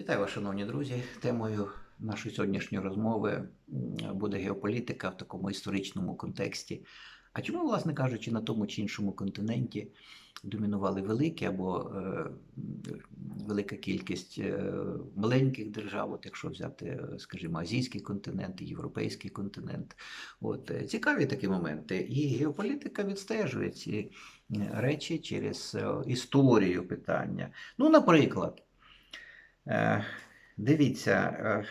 Вітаю вас, шановні друзі. Темою нашої сьогоднішньої розмови буде геополітика в такому історичному контексті. А чому, власне кажучи, на тому чи іншому континенті домінували великі або е, велика кількість е, маленьких держав, от якщо взяти, е, скажімо, азійський континент, європейський континент. От, е, цікаві такі моменти. І геополітика відстежує ці е, речі через історію питання. Ну, наприклад. Е, Дивіться, е,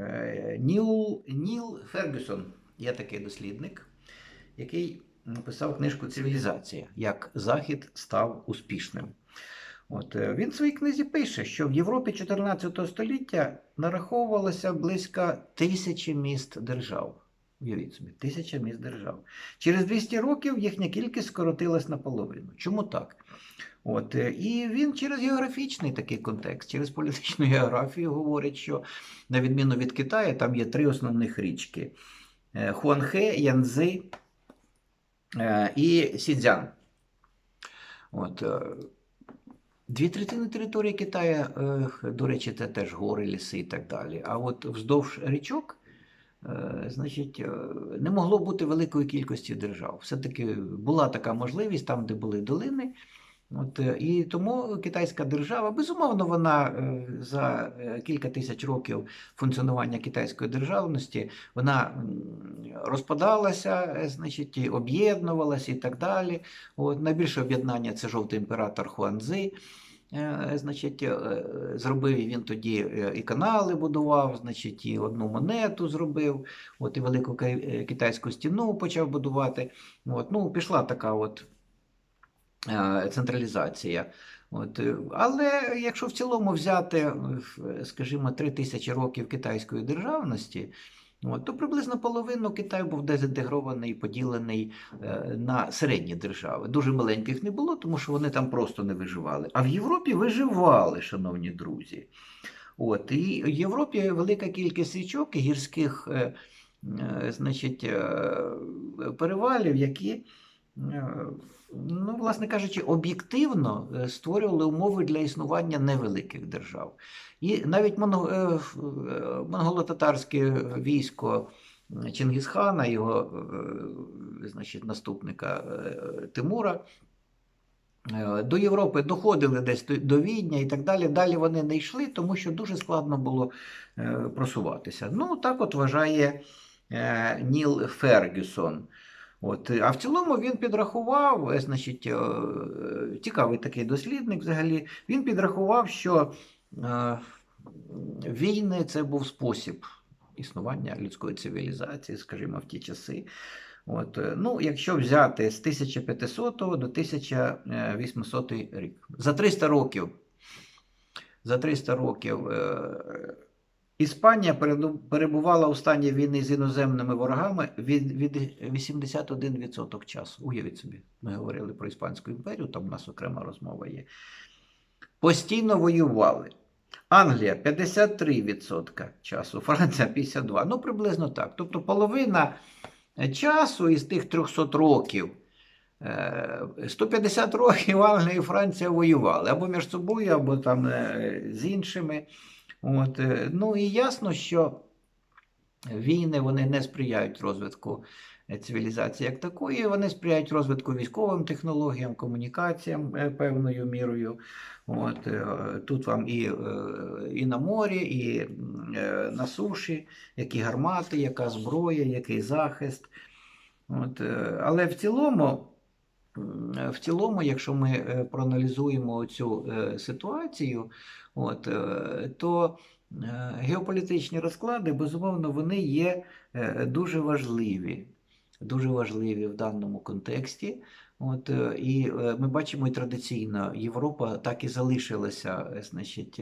е, Ніл, Ніл Фергюсон є такий дослідник, який написав книжку Цивілізація, як Захід став успішним. От, він в своїй книзі пише, що в Європі 14 століття нараховувалося близько тисячі міст держав. Уявіть собі, тисяча міст держав. Через 200 років їхня кількість скоротилась наполовину. Чому так? От, е, і він через географічний такий контекст, через політичну географію говорить, що на відміну від Китаю, там є три основних річки: Е, Хуанхе, Янцзи е, і Сідзян. От, Дві третини території Китаю, до речі, це теж гори, ліси і так далі. А от вздовж річок, значить, е, не могло бути великої кількості держав. Все-таки була така можливість там, де були долини. От, е, і тому китайська держава, безумовно, вона е, за е, кілька тисяч років функціонування китайської державності вона розпадалася, е, значить, об'єднувалася і так далі. От, найбільше об'єднання це жовтий імператор Хуанзи. Е, Значить, е, зробив і він тоді е, і канали будував, значить, і одну монету зробив, от і велику китайську стіну почав будувати. От, ну, пішла така от централізація. От, але якщо в цілому взяти, скажімо, три тисячі років китайської державності, от, то приблизно половину Китаю був дезінтегрований, поділений е, на середні держави. Дуже маленьких не було, тому що вони там просто не виживали. А в Європі виживали, шановні друзі. От, і в Європі велика кількість річок і гірських е, е, значить, перевалів, які ну, власне кажучи, об'єктивно е, створювали умови для існування невеликих держав. І навіть е, е, монголо-татарське військо Чингісхана, його значить, наступника Тимура. До Європи доходили десь до- Відня і так далі. Далі вони не йшли, тому що дуже складно було просуватися. Ну, так от вважає Ніл Фергюсон. От, а в цілому він підрахував, е, значить, е, цікавий такий дослідник взагалі. Він підрахував, що е, війни це був спосіб існування людської цивілізації, скажімо, в ті часи. От, е, ну, якщо взяти з 1500 до 1800 рік, за 300 років, за 300 років е, Іспанія перебувала у стані війни з іноземними ворогами від, від 81% часу. Уявіть собі, ми говорили про Іспанську імперію, там у нас окрема розмова є. Постійно воювали. Англія 53% часу, Франція 52%. Ну, приблизно так. Тобто половина е, часу із тих 300 років. е, 150 років Англія і Франція воювали або між собою, або там е, з іншими. От, е, ну і ясно, що війни вони не сприяють розвитку е, цивілізації як такої, вони сприяють розвитку військовим технологіям, комунікаціям е, певною мірою. От, тут вам і, і на морі, і на суші, які гармати, яка зброя, який захист. От, але в цілому, в цілому, якщо ми е, проаналізуємо цю е, ситуацію, от, е, то геополітичні розклади, безумовно, вони є дуже важливі. Дуже важливі в даному контексті. От, і ми бачимо і традиційно Європа так і залишилася, значить,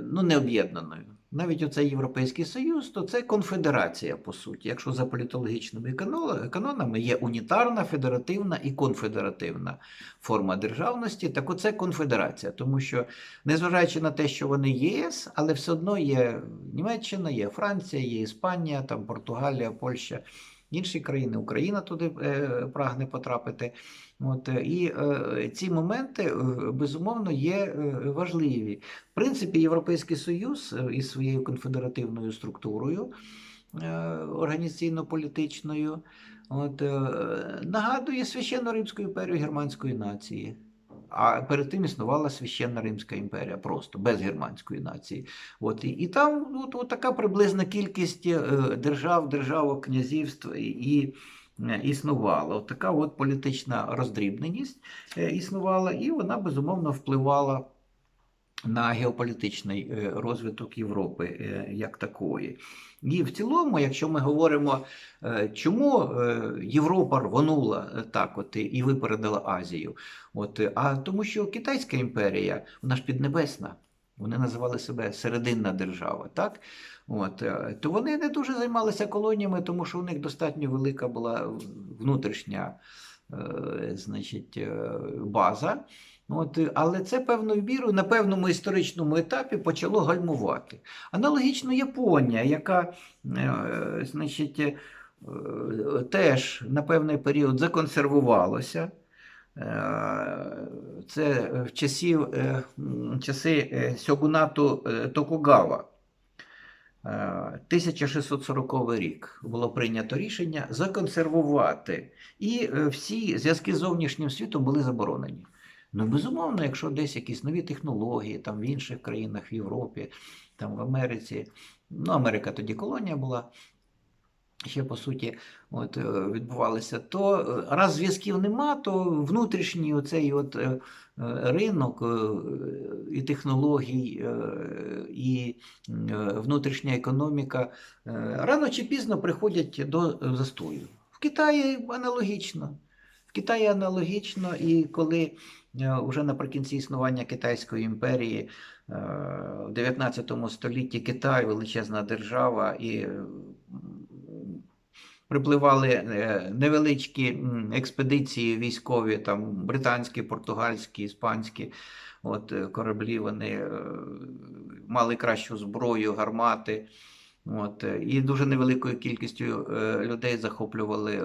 ну, необ'єднаною. Навіть оцей Європейський Союз, то це конфедерація, по суті. Якщо за політологічними кано- канонами є унітарна, федеративна і конфедеративна форма державності, так оце конфедерація. Тому що, незважаючи на те, що вони ЄС, але все одно є Німеччина, є Франція, є Іспанія, там Португалія, Польща. Інші країни, Україна туди е, прагне потрапити. От, е, і е, ці моменти, безумовно, є важливі. В принципі, Європейський Союз із своєю конфедеративною структурою організаційно-політичною от, нагадує священну Римську імперію германської нації. А перед тим існувала священна Римська імперія, просто без германської нації. От, і, і там от, от така приблизна кількість е, держав, державок, князівств і, і е, існувала. От така от політична роздрібненість е, існувала, і вона безумовно впливала на геополітичний е, розвиток Європи е, як такої. І в цілому, якщо ми говоримо, е, чому Європа рвонула так, от і- випередила Азію, от, а тому, що Китайська імперія, вона ж піднебесна. Вони називали себе серединна держава, так? От, то вони не дуже займалися колоніями, тому що у них достатньо велика була внутрішня значить, база. От, е, але це певною мірою на певному історичному етапі почало гальмувати. Аналогічно Японія, яка е, значить, е, теж на певний період законсервувалася. Е, Це в часів, е, часи сьогунату Токугава. Е, 1640 рік було прийнято рішення законсервувати, і всі зв'язки з зовнішнім світом були заборонені. Ну, безумовно, якщо десь якісь нові технології, там в інших країнах, в Європі, там в Америці, ну, Америка тоді колонія була, ще по суті от, е, відбувалися, то е, раз зв'язків нема, то внутрішній оцей от е, ринок і технологій, і внутрішня економіка рано чи пізно приходять до застою. В Китаї аналогічно. В Китаї аналогічно, і коли е, вже наприкінці існування Китайської імперії е, в 19 столітті Китай величезна держава, і е, припливали невеличкі експедиції військові, там британські, португальські, іспанські. От кораблі вони мали кращу зброю, гармати. От, і дуже невеликою кількістю людей захоплювали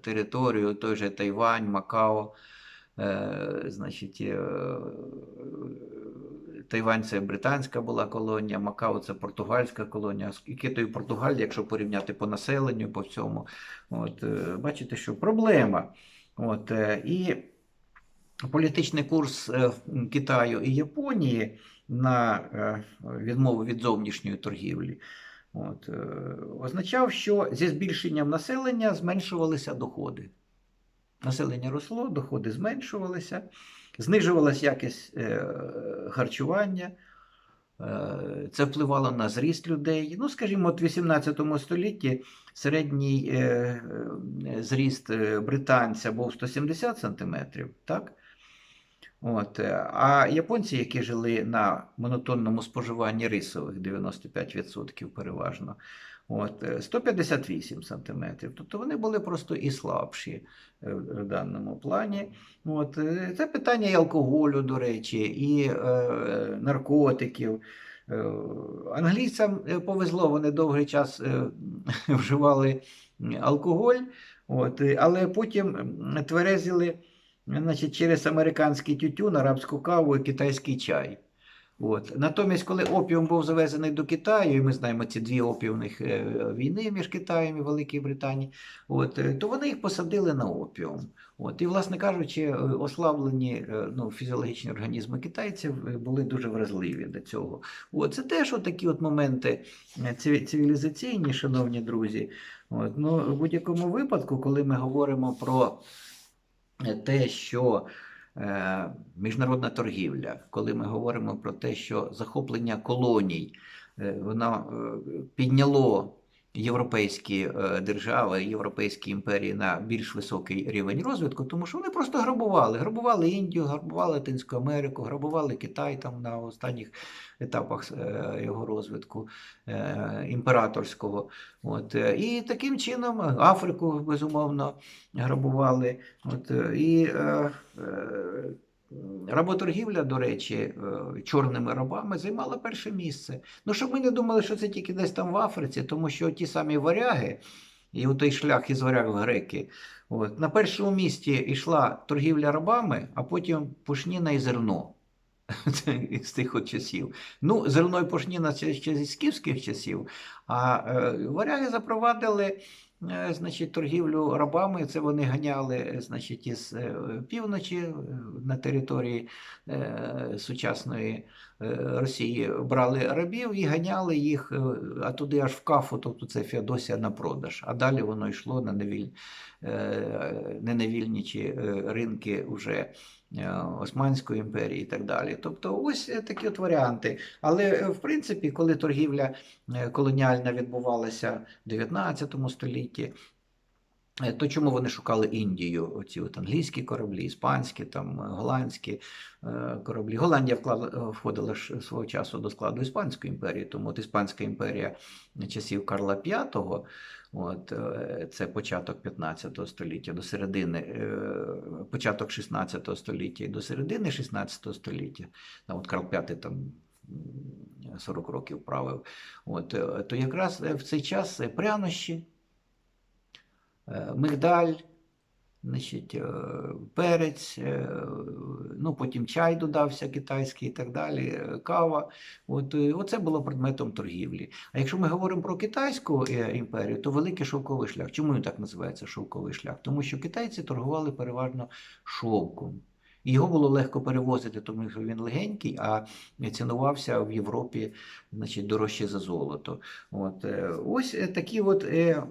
територію, той же Тайвань, Макао. Е, Значить, е, Тайвань це британська була колонія, Макао це португальська колонія. Скільки то і Португалія, якщо порівняти по населенню, по всьому. От, е, бачите, що проблема. От, і політичний курс Китаю і Японії на відмову від зовнішньої торгівлі. От, означав, що зі збільшенням населення зменшувалися доходи. Населення росло, доходи зменшувалися, знижувалася якість е, харчування. Е, Це впливало на зріст людей. Ну, скажімо, от в 18 столітті середній е, зріст британця був 170 см, так? От. е, А японці, які жили на монотонному споживанні рисових 95% переважно, от, е, 158 см. Тобто вони були просто і слабші е, в даному плані. От. е, Це питання і алкоголю, до речі, і е, наркотиків. Е, Англійцям е, повезло, вони довгий час е, вживали алкоголь, от, е, але потім тверезили значить, через американський тютюн, арабську каву і китайський чай. От. Натомість, коли опіум був завезений до Китаю, і ми знаємо ці дві опіумних е, війни між Китаєм і Великою Британією, от, е, то вони їх посадили на опіум. От. І, власне кажучи, е, ослаблені ну, фізіологічні організми китайців були дуже вразливі до цього. От. Це теж такі от моменти цивілізаційні, шановні друзі. От. Ну, в будь-якому випадку, коли ми говоримо про те, що е, міжнародна торгівля, коли ми говоримо про те, що захоплення колоній, е, воно е, підняло європейські е, держави, європейські імперії на більш високий рівень розвитку, тому що вони просто грабували. Грабували Індію, грабували Латинську Америку, грабували Китай там на останніх етапах е, його розвитку е, імператорського. От, і таким чином Африку, безумовно, грабували. От, і работоргівля, до речі, е, чорними рабами займала перше місце. Ну, щоб ми не думали, що це тільки десь там в Африці, тому що ті самі варяги, і той шлях із варяг в греки. От. На першому місці йшла торгівля рабами, а потім пушніна і зерно. З тих от часів. Ну, зерно і пушніна це ще зі скіфських часів, а е, варяги запровадили значить, торгівлю рабами. Це вони ганяли е, значить, із е, півночі е, на території е, сучасної е, Росії брали рабів і ганяли їх, е, а туди аж в кафу, тобто це Феодосія на продаж. А далі воно йшло на невіль, е, е, ринки вже е, Османської імперії і так далі. Тобто ось е, такі от варіанти. Але е, в принципі, коли торгівля е, колоніальна відбувалася в 19 столітті, е, то чому вони шукали Індію? Оці от англійські кораблі, іспанські, там, е, голландські е, кораблі. Голландія вклала, е, входила ж свого часу до складу Іспанської імперії, тому от Іспанська імперія часів Карла V, от, е, це початок 15 століття до середини, е, початок 16 століття і до середини 16 століття. Там от Карл V там. 40 років правив. От, е, то якраз е, в цей час е, прянощі, е, мигдаль, значить, е, перець, е, ну, потім чай додався китайський і так далі, е, кава. От, е, оце було предметом торгівлі. А якщо ми говоримо про китайську е, імперію, то великий шовковий шлях. Чому він так називається шовковий шлях? Тому що китайці торгували переважно шовком. Його було легко перевозити, тому що він легенький, а цінувався в Європі значить, дорожче за золото. От, е, ось е, такі от е,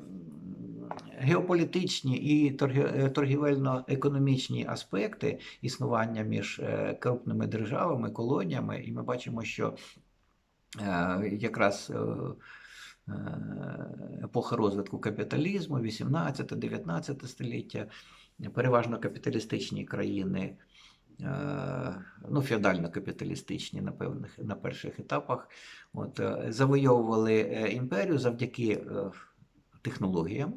геополітичні і е, торгівельно-економічні аспекти існування між е, крупними державами, колоніями, і ми бачимо, що е, якраз епоха розвитку капіталізму, 18-19 століття, переважно капіталістичні країни, ну, феодально-капіталістичні на певних на перших етапах, от, завойовували імперію завдяки технологіям.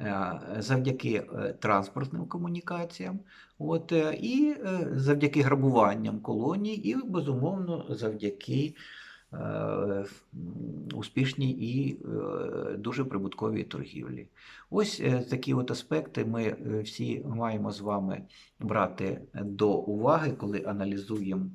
Е, Завдяки е, транспортним комунікаціям, от, е, і завдяки грабуванням колоній, і, безумовно, завдяки успішній і дуже прибутковій торгівлі. Ось такі от аспекти ми всі маємо з вами брати до уваги, коли аналізуємо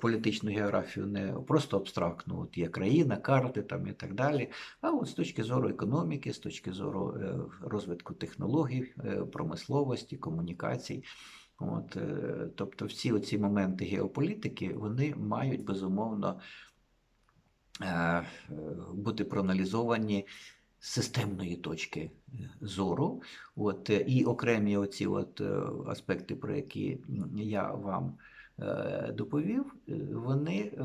політичну географію не просто абстрактну, от є країна, карти там і так далі, а от з точки зору економіки, з точки зору е, розвитку технологій, е, промисловості, комунікацій. От, е, тобто всі ці моменти геополітики вони мають безумовно бути проаналізовані з системної точки зору. От, і окремі оці от аспекти, про які я вам доповів, е, вони е,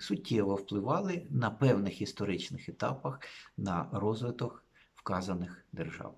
суттєво впливали на певних історичних етапах на розвиток вказаних держав.